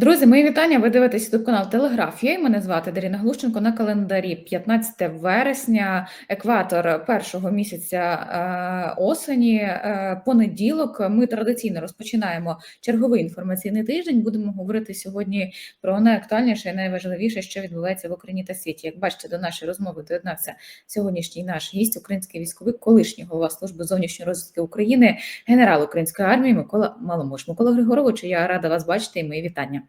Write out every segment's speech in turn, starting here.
Друзі, мої вітання. Ви дивитесь youtube канал Телеграф. Я мене звати Даріна Глущенко на календарі 15 вересня, екватор першого місяця е, осені. Е, понеділок. Ми традиційно розпочинаємо черговий інформаційний тиждень. Будемо говорити сьогодні про найактуальніше і найважливіше, що відбувається в Україні та світі. Як бачите, до нашої розмови доєднався сьогоднішній наш гість, український військовий, колишній голова служби зовнішньої розвідки України, генерал української армії Микола Маломуш. Микола Григорович, я рада вас бачити і мої вітання.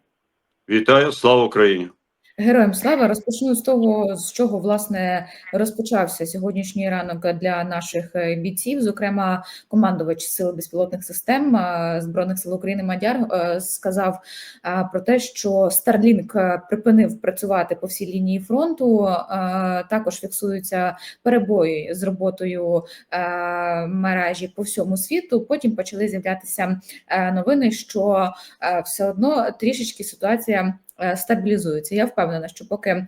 Вітаю, слава Україні! Героям слава розпочну з того, з чого власне розпочався сьогоднішній ранок для наших е, бійців. Зокрема, командувач сил безпілотних систем е, збройних сил України Мадяр е, сказав про те, що Starlink припинив працювати по всій лінії фронту. Також фіксуються перебої з роботою мережі по всьому світу. Потім почали з'являтися новини, що все одно трішечки ситуація. Е, стабілізуються. Я впевнена, що поки е,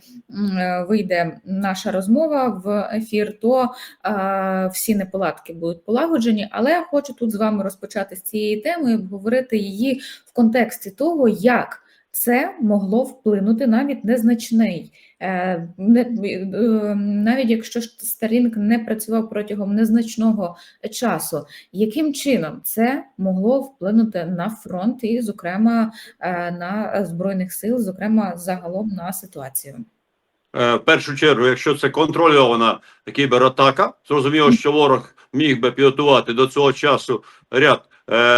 вийде наша розмова в ефір, то е, всі неполадки будуть полагоджені. Але я хочу тут з вами розпочати з цієї теми і обговорити її в контексті того, як це могло вплинути навіть незначний, е, е, навіть якщо Starlink не працював протягом незначного часу, яким чином це могло вплинути на фронт і, зокрема, е, на збройних сил, зокрема загалом на ситуацію? В першу чергу, якщо це контрольована кібератака, зрозуміло, що ворог міг би підготувати до цього часу ряд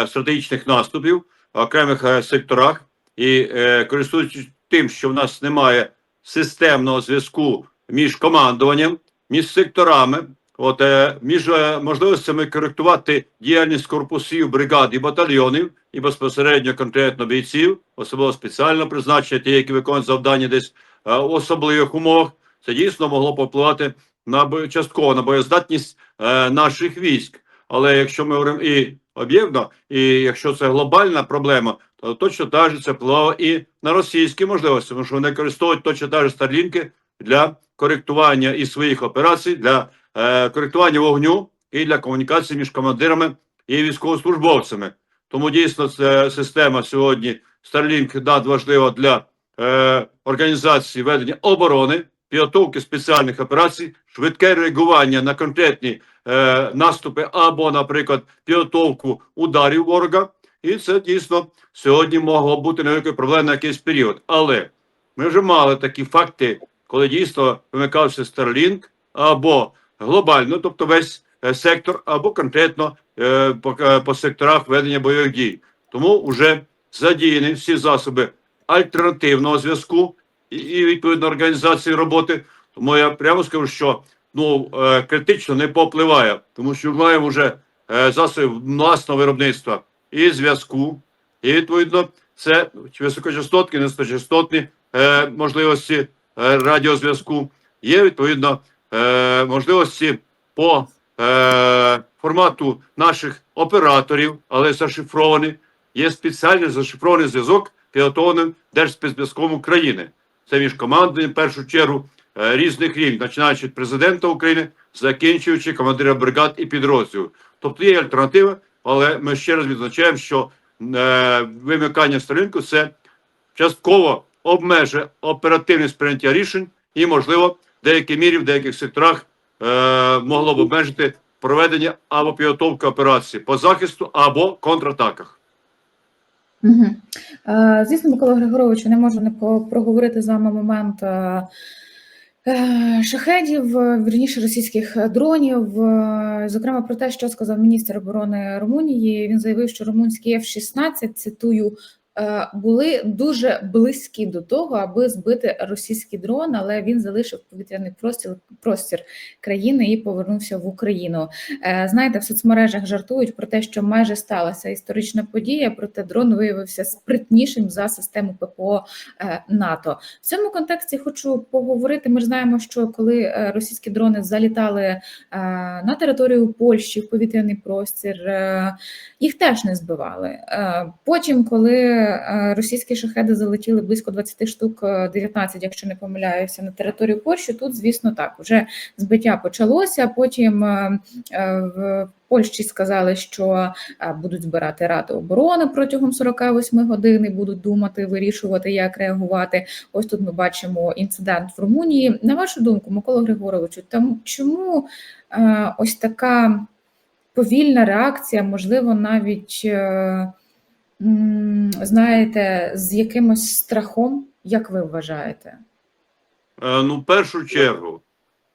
стратегічних наступів в окремих секторах і е, користуючись тим, що в нас немає системного зв'язку між командуванням, між секторами, от е, між е, можливостями коректувати діяльність корпусів, бригад і батальйонів, і безпосередньо конкретно бійців, особливо спеціально призначення ті, які виконують завдання десь е, в особливих умовах, це дійсно могло попливати на частково на боєздатність е, наших військ. Але якщо ми і об'єктно, і якщо це глобальна проблема, то точно так же це впливало і на російські можливості, тому що вони використовують точно так же старлінки для коректування і своїх операцій, для е, коректування вогню і для комунікації між командирами і військовослужбовцями. Тому дійсно ця система сьогодні Starlink надважлива для е, організації ведення оборони, підготовки спеціальних операцій, швидке реагування на конкретні е, наступи або, наприклад, підготовку ударів ворога. І це дійсно сьогодні могло бути невеликою проблемою на якийсь період. Але ми вже мали такі факти, коли дійсно вимикався Starlink або глобально, тобто весь е, сектор, або конкретно е, по, е, по секторах ведення бойових дій. Тому вже задіяні всі засоби альтернативного зв'язку і, і відповідно організації роботи. Тому я прямо скажу, що ну е, критично не попливає, тому що маємо вже е, засоби власного виробництва і зв'язку, і відповідно це високочастотні, низькочастотні е, можливості радіозв'язку. Є відповідно можливості по формату наших операторів, але зашифрований. Є спеціальний зашифрований зв'язок підготовленим Держспецзв'язком України. Це між командами в першу чергу різних рівнів, починаючи від президента України, закінчуючи командира бригад і підрозділів. Тобто є альтернатива, але ми ще раз відзначаємо, що е, вимикання сторінку це частково обмежує оперативне сприйняття рішень і, можливо, в деякій мірі в деяких секторах е, могло б обмежити проведення або підготовки операції по захисту або контратаках. Угу. Е, звісно, Микола Григорович, не можу не проговорити з вами момент. Е, шахедів, вірніше російських дронів, е, зокрема про те, що сказав міністр оборони Румунії. Він заявив, що румунський F-16, цитую, були дуже близькі до того, аби збити російський дрон, але він залишив повітряний простір простір країни і повернувся в Україну. Е, знаєте, в соцмережах жартують про те, що майже сталася історична подія, проте дрон виявився спритнішим за систему ППО е, НАТО. В цьому контексті хочу поговорити. Ми ж знаємо, що коли російські дрони залітали на територію Польщі в повітряний простір, їх теж не збивали. Потім, коли е, російські шахеди залетіли близько 20 штук, е, 19, якщо не помиляюся, на територію Польщі. Тут, звісно, так вже збиття почалося. Потім е, е, в Польщі сказали, що е, будуть збирати ради оборони протягом 48 годин і будуть думати, вирішувати, як реагувати. Ось тут ми бачимо інцидент в Румунії. На вашу думку, Микола Григоровичу, там чому е, ось така повільна реакція, можливо, навіть е, знаєте, з якимось страхом, як ви вважаєте? Е, Ну, в першу чергу,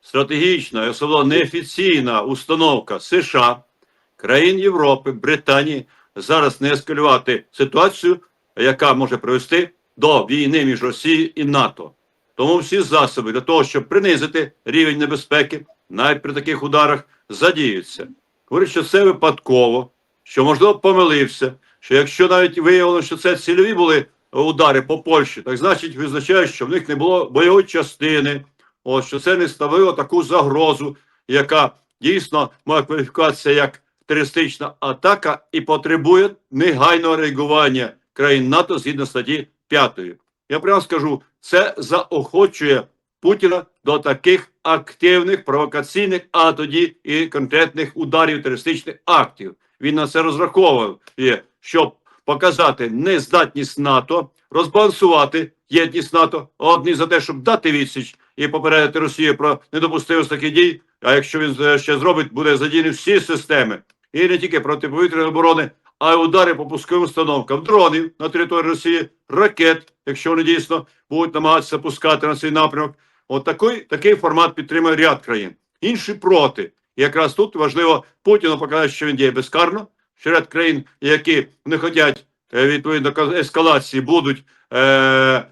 стратегічна особливо неофіційна установка США, країн Європи, Британії зараз не ескалювати ситуацію, яка може привести до війни між Росією і НАТО. Тому всі засоби для того, щоб принизити рівень небезпеки, навіть при таких ударах, задіються. Говорить, що це випадково, що можливо помилився, що якщо навіть виявилося, що це цільові були удари по Польщі, так значить визначає, що в них не було бойової частини, от, що це не ставило таку загрозу, яка дійсно має кваліфікація як терористична атака і потребує негайного реагування країн НАТО згідно статті 5. Я прямо скажу, це заохочує Путіна до таких активних провокаційних, а тоді і конкретних ударів терористичних актів. Він на це розраховував, щоб показати нездатність НАТО, розбалансувати єдність НАТО, одні за те, щоб дати відсіч і попередити Росію про недопустимість таких дій. А якщо він ще зробить, буде задіяні всі системи, і не тільки протиповітряної оборони, а й удари по пусковим установкам дронів на території Росії, ракет, якщо вони дійсно будуть намагатися пускати на цей напрямок. От такий, такий формат підтримує ряд країн. Інші проти. Якраз тут важливо Путіну показати, що він діє безкарно, ряд країн, які не хочуть е, відповідно ескалації, будуть е,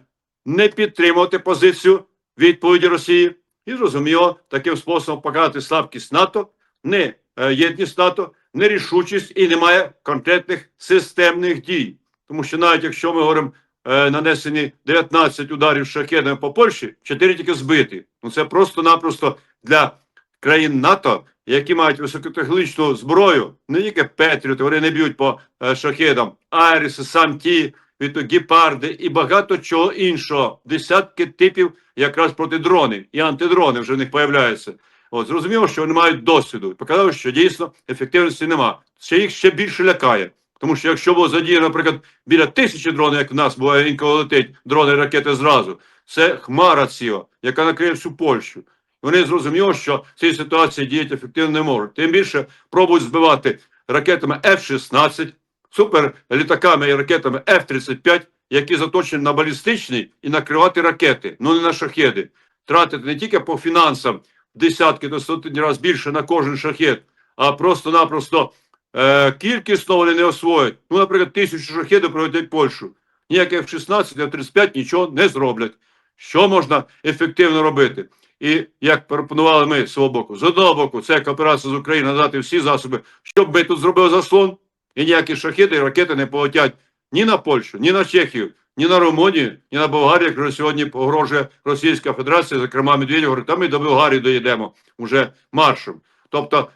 не підтримувати позицію відповіді Росії. І зрозуміло, таким способом показати слабкість НАТО, не е, єдність НАТО, нерішучість і немає конкретних системних дій. Тому що навіть якщо ми говоримо е, нанесені 19 ударів шахедами по Польщі, 4 тільки збиті. Ну це просто-напросто для країн НАТО, які мають високотехнологічну зброю, не тільки Петріоти, вони не б'ють по е, шахедам, Айріси, сам ті, від гепарди і багато чого іншого. Десятки типів якраз проти дронів і антидрони вже в них появляються. От зрозуміло, що вони мають досвіду. Показали, що дійсно ефективності нема. Ще їх ще більше лякає. Тому що якщо було задіяно, наприклад, біля тисячі дронів, як в нас буває інколи летить дрони і ракети зразу, це хмара ціла, яка накриє всю Польщу. Вони зрозуміло, що в цій ситуації діяти ефективно не можуть. Тим більше пробують збивати ракетами F-16, суперлітаками і ракетами F-35, які заточені на балістичні і накривати ракети, ну не на шахеди. Тратити не тільки по фінансам десятки до сотні разів більше на кожен шахет, а просто-напросто е, кількісно вони не освоять. Ну, наприклад, тисячу шахедів проведуть Польщу. Ніякі F-16, F-35 нічого не зроблять. Що можна ефективно робити? І як пропонували ми з свого боку, з одного боку, це як операція з України надати всі засоби, щоб ми тут зробили заслон, і ніякі шахеди і ракети не полетять ні на Польщу, ні на Чехію, ні на Румунію, ні на Болгарію, яку сьогодні погрожує Російська Федерація, зокрема Медведєв, говорить, та ми до Болгарії доїдемо вже маршем. Тобто,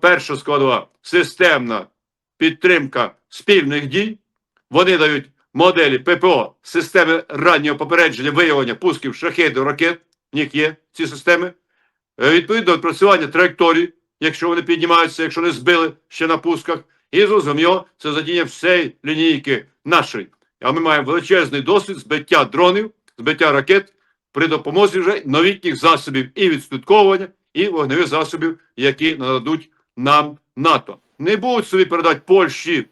перша складова системна підтримка спільних дій. Вони дають моделі ППО, системи раннього попередження, виявлення пусків шахедів, ракет. В них є ці системи. Е, Відповідно, відпрацювання траєкторій, якщо вони піднімаються, якщо не збили ще на пусках. І зрозуміло, це задіння всієї лінійки нашої. А ми маємо величезний досвід збиття дронів, збиття ракет при допомозі вже новітніх засобів і відслідковування, і вогневих засобів, які нададуть нам НАТО. Не будуть собі передати Польщі,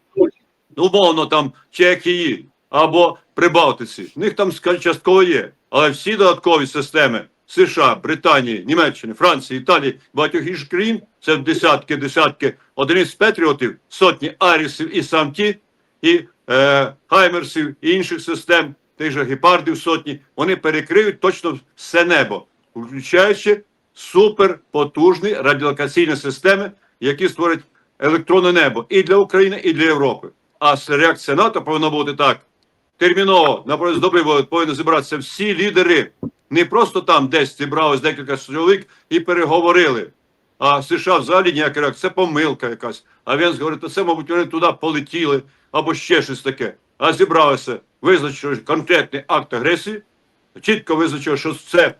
умовно там Чехії або Прибалтиці. В них там частково є. Але всі додаткові системи США, Британії, Німеччини, Франції, Італії, багатьох інших країн це десятки, десятки одиниць патріотів, сотні арісів і самті, і е, хаймерсів, і інших систем, тих же гепардів сотні. Вони перекриють точно все небо, включаючи суперпотужні радіолокаційні системи, які створять електронне небо і для України, і для Європи. А реакція НАТО повинна бути так. Терміново на доби повинні зібратися всі лідери. Не просто там десь зібралось декілька чоловік і переговорили. А США взагалі ніяка реакція, це помилка якась. А він говорить, то це, мабуть, вони туди полетіли або ще щось таке. а зібралися, визначили конкретний акт агресії, чітко визначили, що це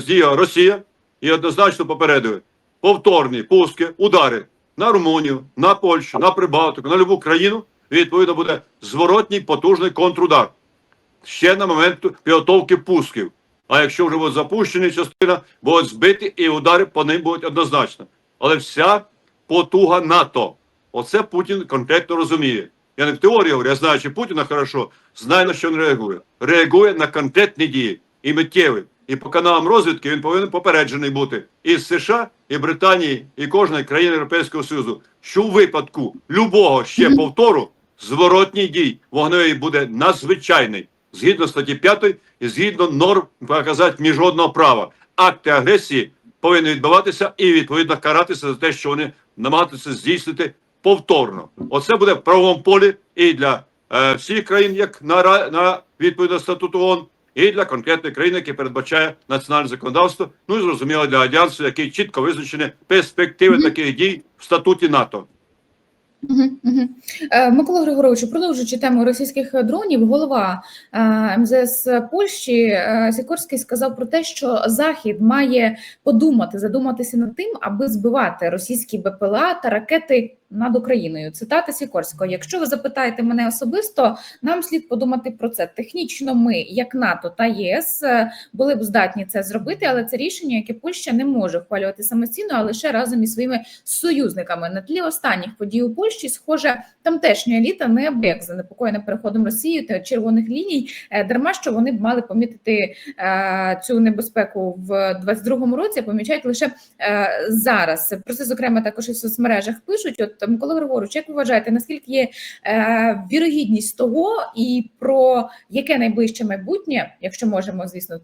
здіяла Росія, і однозначно попередили повторні пуски, удари на Румунію, на Польщу, на Прибалтику, на любу країну. Відповідно, буде зворотній потужний контрудар ще на момент підготовки пусків. А якщо вже будуть запущені частина, будуть збиті і удари по ним будуть однозначно. Але вся потуга НАТО. Оце Путін конкретно розуміє. Я не в теорії говорю, я знаючи Путіна хорошо, знаю на що він реагує. Реагує на конкретні дії і миттєві. І по каналам розвідки він повинен попереджений бути і з США, і Британії, і кожної країни Європейського Союзу, що у випадку любого ще повтору зворотній дій вогневий буде надзвичайний згідно статті 5 і згідно норм показати міжнародного права. Акти агресії повинні відбуватися і відповідно каратися за те, що вони намагатися здійснити повторно. Оце буде в правовому полі і для е, всіх країн, як на, на відповідно статуту ООН, і для конкретної країни, яке передбачає національне законодавство. Ну і зрозуміло для альянсу, який чітко визначені перспективи таких дій в статуті НАТО. Е, Микола Григоровичу, продовжуючи тему російських дронів, голова е, МЗС Польщі е, Сікорський сказав про те, що Захід має подумати, задуматися над тим, аби збивати російські БПЛА та ракети над Україною. Цитата Сікорського: Якщо ви запитаєте мене особисто, нам слід подумати про це. Технічно, ми, як НАТО та ЄС, е, були б здатні це зробити, але це рішення, яке Польща не може ухвалювати самостійно, а лише разом із своїми союзниками. На тлі останніх подій у Польщі, схоже, тамтешня еліта неабияк занепокоєна переходом Росії та червоних ліній, е, дарма що вони б мали помітити е, цю небезпеку в 22-му році, помічають лише зараз. Про це зокрема також і в соцмережах пишуть. От Микола Григорович, як ви вважаєте, наскільки є е, вірогідність того, і про яке найближче майбутнє, якщо можемо, звісно,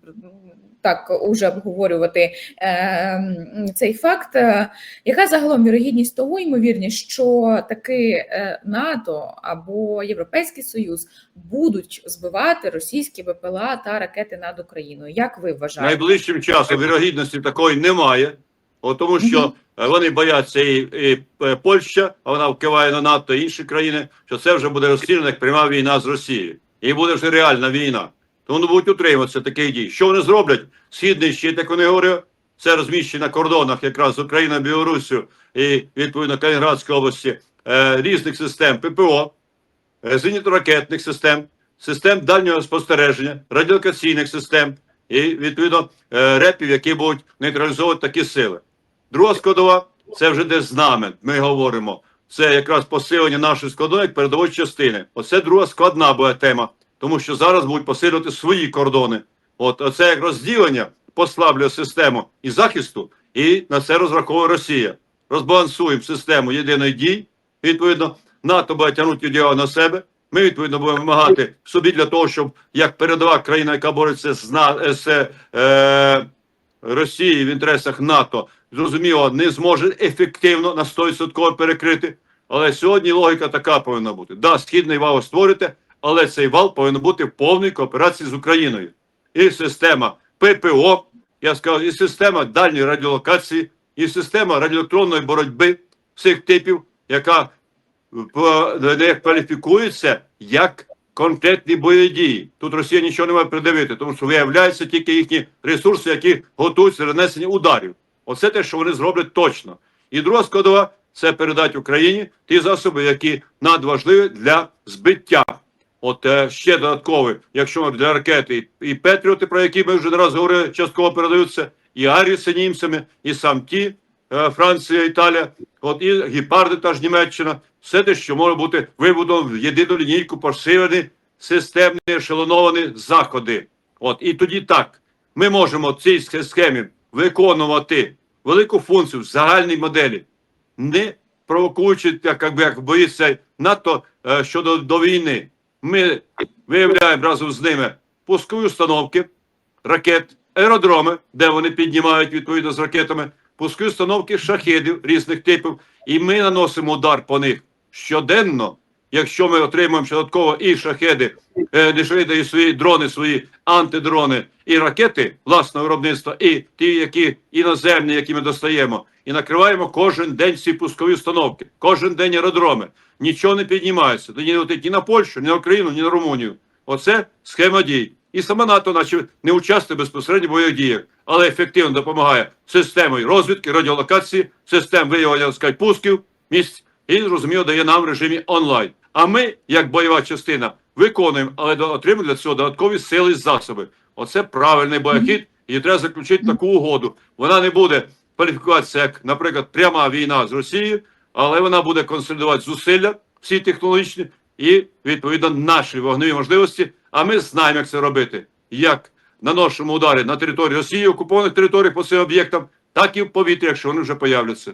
так уже обговорювати е, цей факт. Е, Яка загалом вірогідність того, ймовірність, що таки е, НАТО або Європейський Союз будуть збивати російські ВПЛА та ракети над Україною? Як ви вважаєте? Найближчим часом вірогідності такої немає, тому що вони бояться і, і е, Польща, а вона вкиває на НАТО і інші країни, що це вже буде розцінено як пряма війна з Росією. І буде вже реальна війна. Тому вони будуть утримуватися таких дій. Що вони зроблять? Східний щит, як вони говорять, це розміщення на кордонах якраз з Україною, Білоруссю і відповідно Калінінградської області е, різних систем ППО, е, зенітно-ракетних систем, систем дальнього спостереження, радіолокаційних систем і відповідно е, репів, які будуть нейтралізовувати такі сили. Друга складова це вже десь знамен. Ми говоримо. Це якраз посилення нашої складової як передової частини. Оце друга складна буде тема, тому що зараз будуть посилювати свої кордони. От оце як розділення послаблює систему і захисту, і на це розраховує Росія. Розбалансуємо систему єдиної дій. Відповідно, НАТО буде тягнути діло на себе. Ми відповідно будемо вимагати собі для того, щоб як передова країна, яка бореться з, на- з е, Росії в інтересах НАТО, зрозуміло, не зможе ефективно на 100% перекрити. Але сьогодні логіка така повинна бути. Да, східний вал створите, але цей вал повинен бути в повній кооперації з Україною. І система ППО, я сказав, і система дальньої радіолокації, і система радіоелектронної боротьби всіх типів, яка кваліфікується як конкретні бойові дії. Тут Росія нічого не має придивити, тому що виявляються тільки їхні ресурси, які готуються нанесення ударів. Оце те, що вони зроблять точно. І друга складова це передати Україні ті засоби, які надважливі для збиття. От е, ще додаткові, якщо для ракети і, Петріоти, про які ми вже не раз говорили, частково передаються, і Аріси німцями, і сам ті, Франція, Італія, от і Гіпарди, та ж Німеччина, все те, що може бути вибудовано в єдину лінійку, посилені, системні, ешелоновані заходи. От і тоді так, ми можемо в цій схемі виконувати велику функцію в загальній моделі, не провокуючи, як, як боїться НАТО е, щодо до війни. Ми виявляємо разом з ними пускові установки ракет, аеродроми, де вони піднімають відповідно з ракетами, пускові установки шахедів різних типів, і ми наносимо удар по них щоденно якщо ми отримаємо ще додатково і шахеди, не шахеди, і свої дрони, свої антидрони і ракети власного виробництва, і ті, які іноземні, які ми достаємо, і накриваємо кожен день ці пускові установки, кожен день аеродроми. Нічого не піднімається. Тоді не летить ні на Польщу, ні на Україну, ні на Румунію. Оце схема дій. І саме НАТО, наче не участвує безпосередньо в бойових діях, але ефективно допомагає системою розвідки, радіолокації, систем виявлення так сказати, пусків, місць і зрозуміло дає нам в режимі онлайн. А ми, як бойова частина, виконуємо, але отримуємо для цього додаткові сили і засоби. Оце правильний боєхід, і треба заключити таку угоду. Вона не буде кваліфікуватися як, наприклад, пряма війна з Росією, але вона буде консолідувати зусилля всі технологічні і відповідно наші вогневі можливості. А ми знаємо, як це робити. Як наносимо удари на території Росії, окупованих територіях по цим об'єктам, так і в повітрі, якщо вони вже появляться.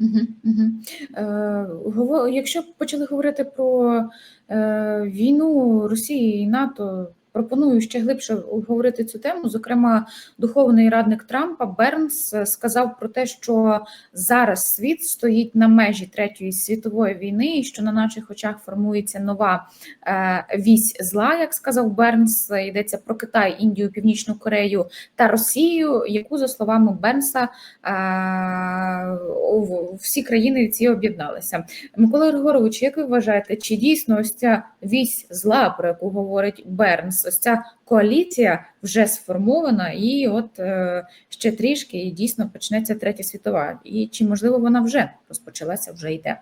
Угу, угу. Е, Якщо почали говорити про е, війну Росії і НАТО, пропоную ще глибше обговорити цю тему. Зокрема, духовний радник Трампа Бернс е, сказав про те, що зараз світ стоїть на межі третьої світової війни, і що на наших очах формується нова е, вісь зла, як сказав Бернс. Йдеться про Китай, Індію, Північну Корею та Росію, яку за словами Бернса е, всі країни ці об'єдналися. Микола Григорович, як ви вважаєте, чи дійсно ось ця вісь зла, про яку говорить Бернс, ось ця коаліція вже сформована, і от е, ще трішки і дійсно почнеться третя світова? І чи можливо вона вже розпочалася, вже йде?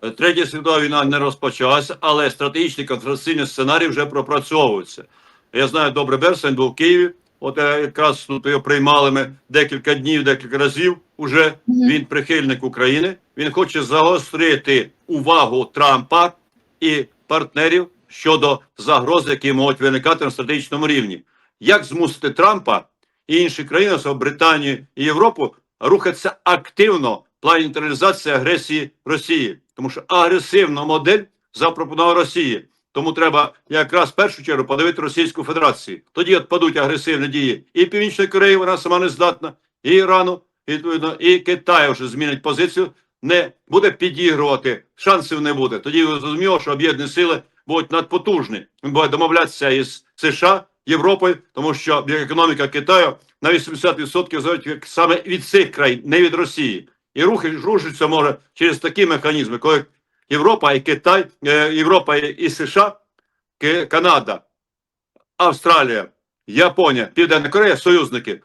Третя світова війна не розпочалася, але стратегічний контраційний сценарій вже пропрацьовується. Я знаю, добре Берсен був в Києві. От е, якраз тут його приймали ми декілька днів, декілька разів. Уже він прихильник України. Він хоче загострити увагу Трампа і партнерів щодо загроз, які можуть виникати на стратегічному рівні. Як змусити Трампа і інші країни, особливо Британію і Європу, рухатися активно в плані нейтралізації агресії Росії, тому що агресивна модель запропонувала Росії. Тому треба якраз в першу чергу подивити Російську Федерацію. Тоді відпадуть агресивні дії і Північної Кореї, вона сама не здатна, і Ірану, і, відповідно, і Китай вже змінить позицію, не буде підігрувати, шансів не буде. Тоді зрозуміло, що об'єднані сили будуть надпотужні. Він буде домовлятися із США, Європою, тому що економіка Китаю на 80% залежить саме від цих країн, не від Росії. І рухи рушиться може через такі механізми, коли Європа і Китай, е, Європа і США, Канада, Австралія, Японія, Південна Корея, союзники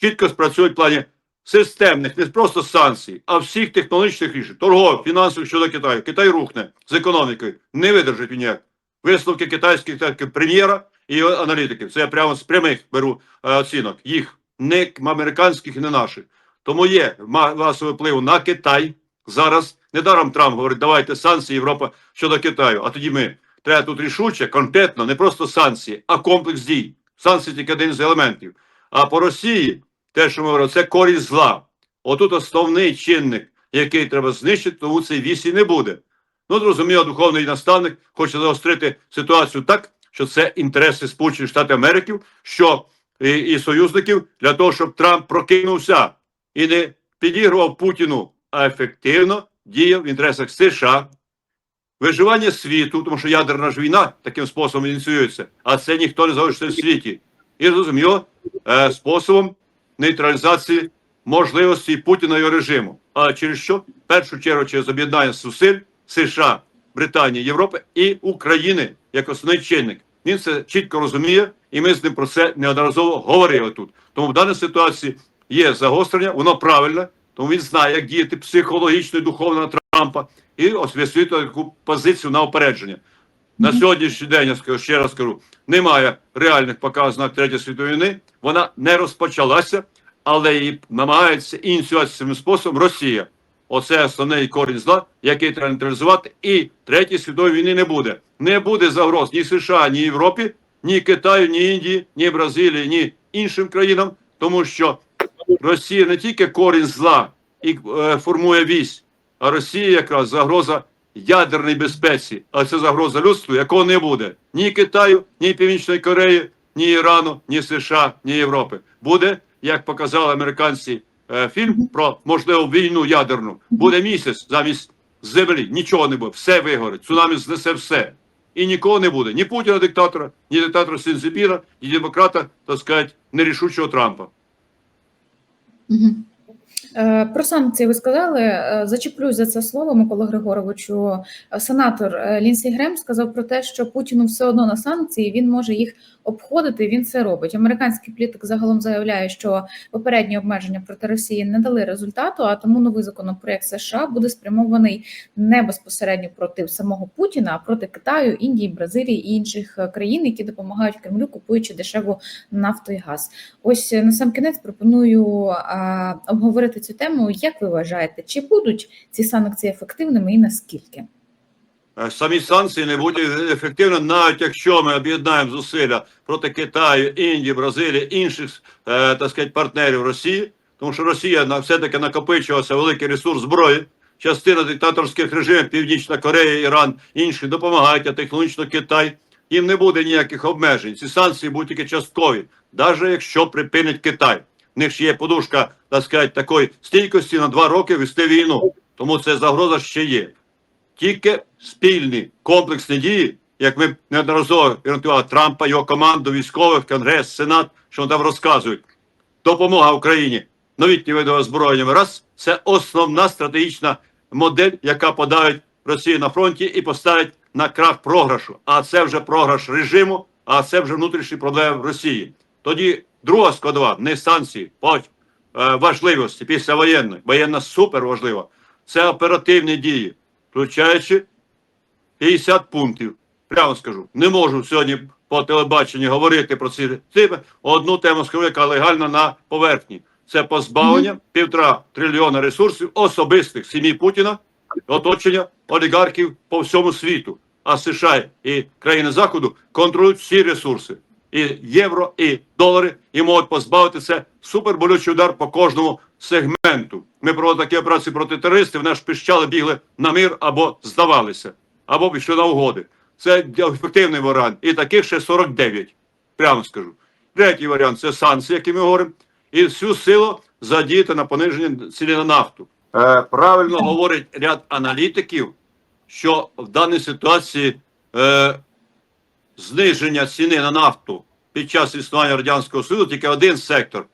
чітко спрацюють в плані системних, не просто санкцій, а всіх технологічних рішень, торгових, фінансових щодо Китаю. Китай рухне з економікою, не видержить він ніяк. Висновки китайських прем'єра і аналітиків. Це я прямо з прямих беру е, оцінок. Їх не американських і не наших. Тому є масовий вплив на Китай. Зараз недаром Трамп говорить, давайте санкції Європа щодо Китаю. А тоді ми треба тут рішуче, конкретно, не просто санкції, а комплекс дій. Санкції тільки один з елементів. А по Росії, те, що ми говоримо, це корінь зла. Отут основний чинник, який треба знищити, тому цей вісі не буде. Ну, зрозуміло, духовний наставник хоче загострити ситуацію так, що це інтереси Сполучених Штатів Америки, що і, і союзників для того, щоб Трамп прокинувся і не підігрував Путіну, а ефективно діяв в інтересах США, виживання світу, тому що ядерна ж війна таким способом ініціюється, а це ніхто не залишиться в світі. І зрозуміло, е, способом нейтралізації можливості Путіна і його режиму. А через що? В першу чергу через об'єднання зусиль США, Британії, Європи і України як основний чинник. Він це чітко розуміє, і ми з ним про це неодноразово говорили тут. Тому в даній ситуації є загострення, воно правильне, тому він знає, як діяти психологічно і духовно на Трампа, і ось висвітлює таку позицію на опередження. На сьогоднішній день я скажу ще раз скажу, немає реальних показів Третьої світової війни. Вона не розпочалася, але її намагається ініціювати способом Росія. Оце основний корінь зла, який треба нейтралізувати. І третьої світової війни не буде. Не буде загроз ні США, ні Європі, ні Китаю, ні Індії, ні Бразилії, ні іншим країнам, тому що Росія не тільки корінь зла і е, формує вісь, а Росія якраз загроза ядерній безпеці, а це загроза людству, якого не буде ні Китаю, ні Північної Кореї, ні Ірану, ні США, ні Європи. Буде, як показали американці, е, фільм про можливу війну ядерну. Буде місяць замість землі. Нічого не буде, все вигорить, цунамі знесе все. І нікого не буде. Ні Путіна диктатора, ні диктатора Сінзепіра, ні демократа, так сказати, нерішучого Трампа. Е, Про санкції ви сказали. Е, Зачеплюсь за це слово, Микола Григоровичу. Е, Сенатор Лінсі Грем сказав про те, що Путіну все одно на санкції, він може їх обходити. Він це робить. Американський політик загалом заявляє, що попередні обмеження проти Росії не дали результату, а тому новий законопроект США буде спрямований не безпосередньо проти самого Путіна, а проти Китаю, Індії, Бразилії і інших країн, які допомагають Кремлю, купуючи дешеву нафту і газ. Ось на сам кінець пропоную обговорити цю тему. Як ви вважаєте, чи будуть ці санкції ефективними і наскільки? Е, Самі санкції не будуть ефективні, навіть якщо ми об'єднаємо зусилля проти Китаю, Індії, Бразилії, інших е, так сказати, партнерів Росії, тому що Росія все-таки накопичувався великий ресурс зброї. Частина диктаторських режимів, Північна Корея, Іран, інші допомагають, а технологічно Китай. Їм не буде ніяких обмежень. Ці санкції будуть тільки часткові, навіть якщо припинить Китай. В них ще є подушка, так сказати, такої стійкості на два роки вести війну. Тому це загроза ще є тільки спільні комплексні дії, як ми неодноразово гарантували Трампа, його команду, військових, Конгрес, Сенат, що там розказують. Допомога Україні новітні види озброєння. Раз це основна стратегічна модель, яка подавить Росію на фронті і поставить на крах програшу. А це вже програш режиму, а це вже внутрішні проблеми в Росії. Тоді друга складова не санкції, по е, важливості після воєнної. Воєнна супер важлива. Це оперативні дії включаючи 50 пунктів. Прямо скажу, не можу сьогодні по телебаченню говорити про ці теми. Одну тему скажу, яка легальна на поверхні. Це позбавлення півтора трильйона ресурсів особистих сім'ї Путіна, оточення олігархів по всьому світу. А США і країни Заходу контролюють всі ресурси. І євро, і долари, і можуть позбавити це суперболючий удар по кожному сегменту. Ми проводили такі операції проти терористів, вони ж пищали, бігли на мир або здавалися, або пішли на угоди. Це ефективний варіант. І таких ще 49, прямо скажу. Третій варіант це санкції, які ми говоримо, і всю силу задіяти на пониження ціни на нафту. Е, правильно говорить ряд аналітиків, що в даній ситуації е, зниження ціни на нафту під час існування Радянського Союзу тільки один сектор,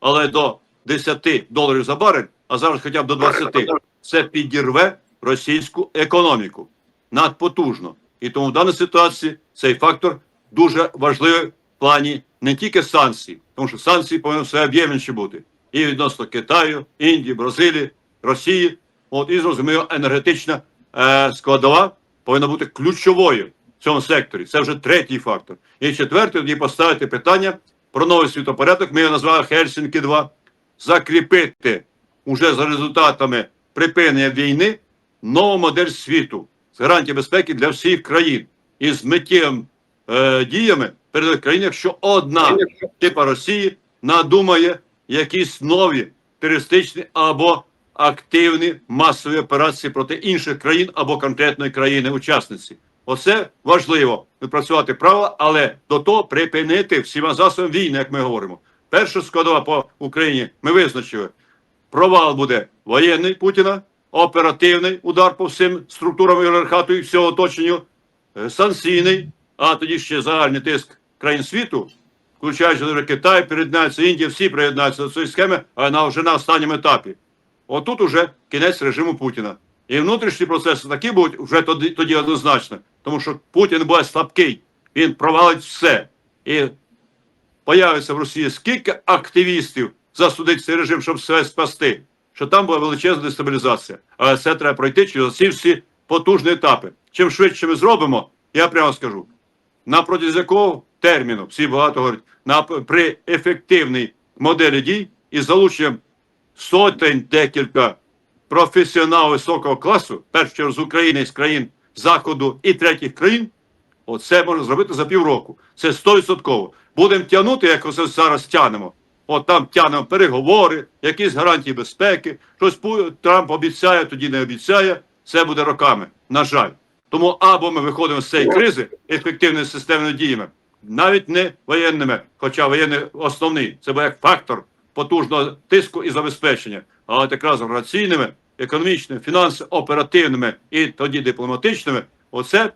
але до 10 доларів за барель, а зараз хоча б до 20, це підірве російську економіку надпотужно. І тому в даній ситуації цей фактор дуже важливий в плані не тільки санкцій, тому що санкції повинні все об'ємніші бути і відносно Китаю, Індії, Бразилії, Росії. От і зрозуміло, енергетична е, складова повинна бути ключовою цьому секторі. Це вже третій фактор. І четвертий тоді поставити питання про новий світопорядок. Ми його назвали Хельсінки 2 закріпити уже за результатами припинення війни нову модель світу з гарантією безпеки для всіх країн і з миттєвими е, діями перед країнами, якщо одна типа Росії надумає якісь нові терористичні або активні масові операції проти інших країн або конкретної країни-учасниці. Оце важливо відпрацювати правила, але до того припинити всіма засобами війни, як ми говоримо. Перша складова по Україні ми визначили. Провал буде воєнний Путіна, оперативний удар по всім структурам ієрархату і всього оточенню, е, санкційний, а тоді ще загальний тиск країн світу, включаючи Китай, приєднається Індія, всі приєднаються до цієї схеми, а на вже на останньому етапі. Отут уже кінець режиму Путіна. І внутрішні процеси такі будуть вже тоді, тоді однозначно, тому що Путін буде слабкий, він провалить все. І появиться в Росії скільки активістів засудить цей режим, щоб себе спасти, що там була величезна дестабілізація. Але це треба пройти через ці всі потужні етапи. Чим швидше ми зробимо, я прямо скажу, на протязі якого терміну, всі багато говорять, на, при ефективній моделі дій із залученням сотень декілька професіоналів високого класу, в першу чергу з України, з країн Заходу і третіх країн, оце можна зробити за півроку. Це 100%. Будемо тягнути, як оце зараз тянемо. От там тягнемо переговори, якісь гарантії безпеки. Щось Трамп обіцяє, тоді не обіцяє. Це буде роками. На жаль. Тому або ми виходимо з цієї кризи ефективними системними діями, навіть не воєнними, хоча воєнний основний, це як фактор потужного тиску і забезпечення, але якраз раційними економічними, фінансово-оперативними і тоді дипломатичними, оце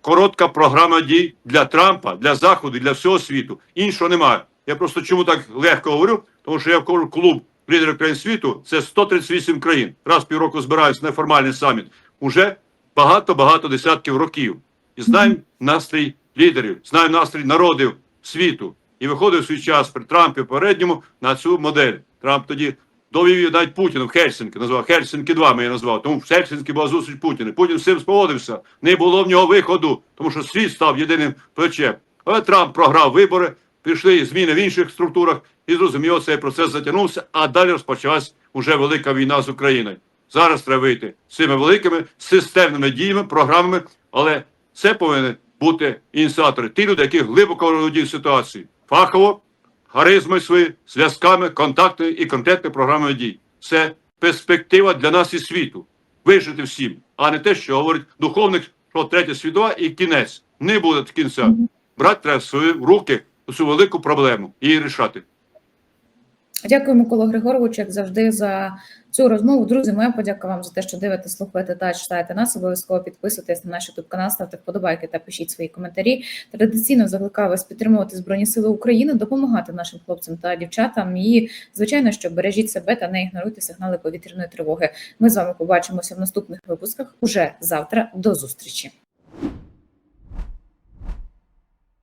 коротка програма дій для Трампа, для Заходу, для всього світу. Іншого немає. Я просто чому так легко говорю? Тому що я вкажу клуб лідерів країн світу. Це 138 країн. Раз півроку збираються на формальний саміт. Уже багато-багато десятків років. І знаємо настрій лідерів, знаємо настрій народів світу. І виходив свій час при Трампі попередньому на цю модель. Трамп тоді довів її навіть Путіну в Хельсинки, назвав Хельсинки 2 ми її назвав. Тому в Хельсинки була зустріч Путіна. Путін з цим спогодився. Не було в нього виходу, тому що світ став єдиним плечем. Але Трамп програв вибори, пішли зміни в інших структурах, і зрозуміло, цей процес затягнувся, а далі розпочалась уже велика війна з Україною. Зараз треба вийти з цими великими системними діями, програмами, але це повинні бути ініціатори, ті люди, які глибоко володіють ситуацією, фахово, харизмою своєю, зв'язками, контактами і конкретною програмою дій. Це перспектива для нас і світу. Вижити всім, а не те, що говорить духовник, що третя світова і кінець. Не буде кінця. Брати треба в свої руки цю велику проблему і її рішати. Дякую, Микола Григорович, як завжди, за цю розмову. Друзі, моя подяка вам за те, що дивитесь, слухаєте та читаєте нас. Обов'язково підписуйтесь на наш youtube канал, ставте вподобайки та пишіть свої коментарі. Традиційно закликаю вас підтримувати Збройні Сили України, допомагати нашим хлопцям та дівчатам. І, звичайно, що бережіть себе та не ігноруйте сигнали повітряної тривоги. Ми з вами побачимося в наступних випусках уже завтра. До зустрічі.